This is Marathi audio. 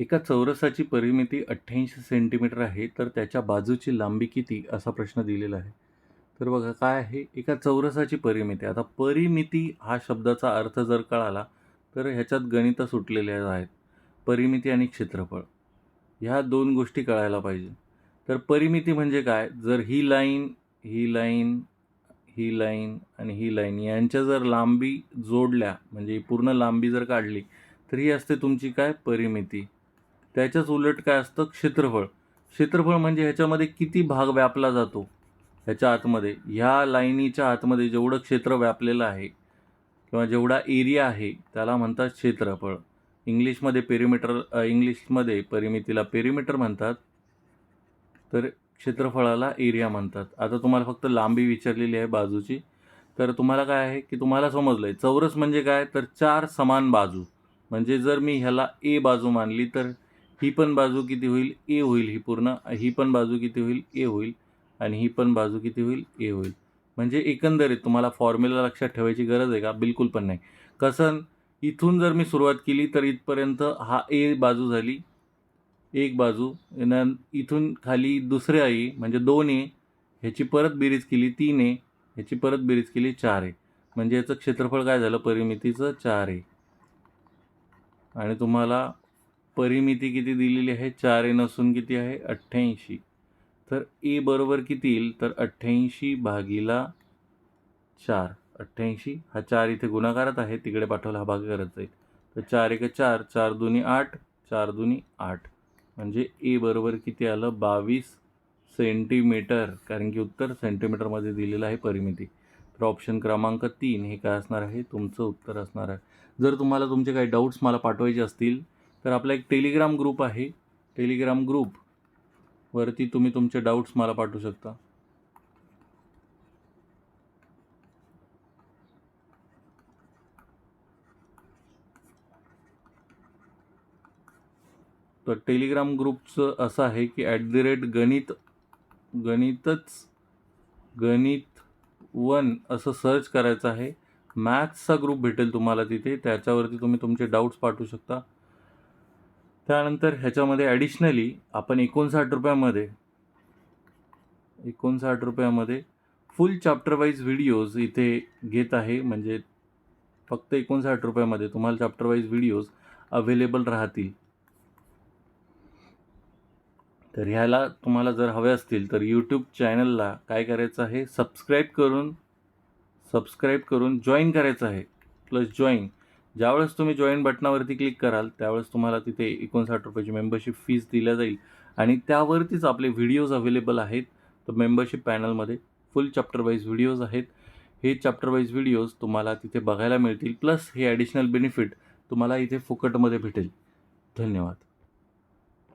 एका चौरसाची परिमिती अठ्ठ्याऐंशी सेंटीमीटर आहे तर त्याच्या बाजूची लांबी किती? असा प्रश्न दिलेला आहे. तर बघा काय आहे? एका चौरसाची परिमिती. आता परिमिती हा शब्दाचा अर्थ जर कळाला तर ह्याच्यात गणितं सुटलेल्या आहेत. परिमिती आणि क्षेत्रफळ. ह्या दोन गोष्टी कळायला पाहिजे. तर परिमिती म्हणजे काय? जर ही लाईन ही लाईन ही लाईन आणि ही लाईन यांच्या जर लांबी जोडल्या म्हणजे पूर्ण लांबी जर काढली तर ही असते तुमची काय? परिमिती. त्याच्याच उलट काय असतं? क्षेत्रफळ. क्षेत्रफळ म्हणजे ह्याच्यामध्ये किती भाग व्यापला जातो? ह्याच्या आतमध्ये. ह्या लाईनीच्या आतमध्ये जेवढं क्षेत्र व्यापलेलं आहे किंवा जेवढा एरिया आहे त्याला म्हणतात क्षेत्रफळ. इंग्लिशमध्ये पेरिमीटर इंग्लिशमध्ये परिमितीला पेरिमीटर म्हणतात तर क्षेत्रफळाला एरिया म्हणतात. आता तुम्हाला फक्त लांबी विचारलेली आहे बाजूची. तर तुम्हाला काय आहे की तुम्हाला समजलं आहे चौरस म्हणजे काय? तर चार समान बाजू. म्हणजे जर मी ह्याला ए बाजू मानली तर ही पण बाजू किती होईल? ए होईल ही पूर्ण. ही पण बाजू किती होईल? ए होईल. आणि ही पण बाजू किती होईल? ए होईल. म्हणजे एकंदरीत तुम्हाला फॉर्म्युला लक्षात ठेवायची गरज आहे का? बिलकुल पण नाही. कसं? इथून जर मी सुरुवात केली तर इथपर्यंत हा ए बाजू झाली. एक बाजू. न इथून खाली दुसरे आई म्हणजे दोन ए ह्याची परत बेरीज केली तीन ए ह्याची परत बेरीज केली चार ए. म्हणजे याचं क्षेत्रफळ काय झालं? परिमितीचं चार ए. आणि तुम्हाला परिमिती किती दिलेली आहे? चार ए नसून किती आहे? अठ्ठ्याऐंशी. तर ए बरोबर किती येईल? तर अठ्ठ्याऐंशी भागीला चार. अठ्ठ्याऐंशी हा चार इथे गुणाकारात आहे. तिकडे पाठवला हा भाग करत जाईल. तर चार एक चार चार दोन्ही आठ चार दोन्ही आठ. म्हणजे ए बरोबर किती आलं? बावीस सेंटीमीटर. कारण की उत्तर सेंटीमीटरमध्ये दिलेलं आहे परिमिती. तर ऑप्शन क्रमांक तीन हे काय असणार आहे? तुमचं उत्तर असणार आहे. जर तुम्हाला तुमचे काही डाऊट्स मला पाठवायचे असतील तर आपला एक टेलिग्राम ग्रुप आहे. टेलिग्राम ग्रुप वरती तुम्ही तुमचे डाऊट्स मला पाठवू शकता. तर टेलिग्राम ग्रुपचं असं आहे की ॲट द रेट गणित गणितच गणित वन असं सर्च करायचं आहे. मॅथ्सचा ग्रुप भेटेल तुम्हाला तिथे. त्याच्यावरती तुम्ही तुमचे डाऊट्स पाठवू शकता. त्यानंतर ह्याच्यामध्ये ॲडिशनली आपण एकोणसाठ रुपयामध्ये एकोणसाठ रुपयामध्ये फुल चॅप्टर वाईज व्हिडिओज इथे घेत आहे. म्हणजे फक्त एकोणसाठ रुपयामध्ये तुम्हाला चॅप्टर वाईज व्हिडिओज अवेलेबल राहतील. तर ह्याला तुम्हाला जर हवे असतील तर यूट्यूब चॅनलला काय करायचं आहे? सबस्क्राईब करून सबस्क्राईब करून जॉईन करायचं आहे. प्लस जॉईन ज्यावेळेस तुम्ही जॉईन बटनावरती क्लिक कराल त्यावेळेस तुम्हाला तिथे एकोणसाठ रुपयाची मेंबरशिप फीज दिल्या जाईल. आणि त्यावरतीच आपले व्हिडिओज अवेलेबल आहेत. तर मेंबरशिप पॅनलमध्ये फुल चॅप्टर वाईज व्हिडिओज आहेत. हे चॅप्टर वाईज व्हिडिओज तुम्हाला तिथे बघायला मिळतील. प्लस हे ॲडिशनल बेनिफिट तुम्हाला इथे फुकटमध्ये भेटेल. धन्यवाद.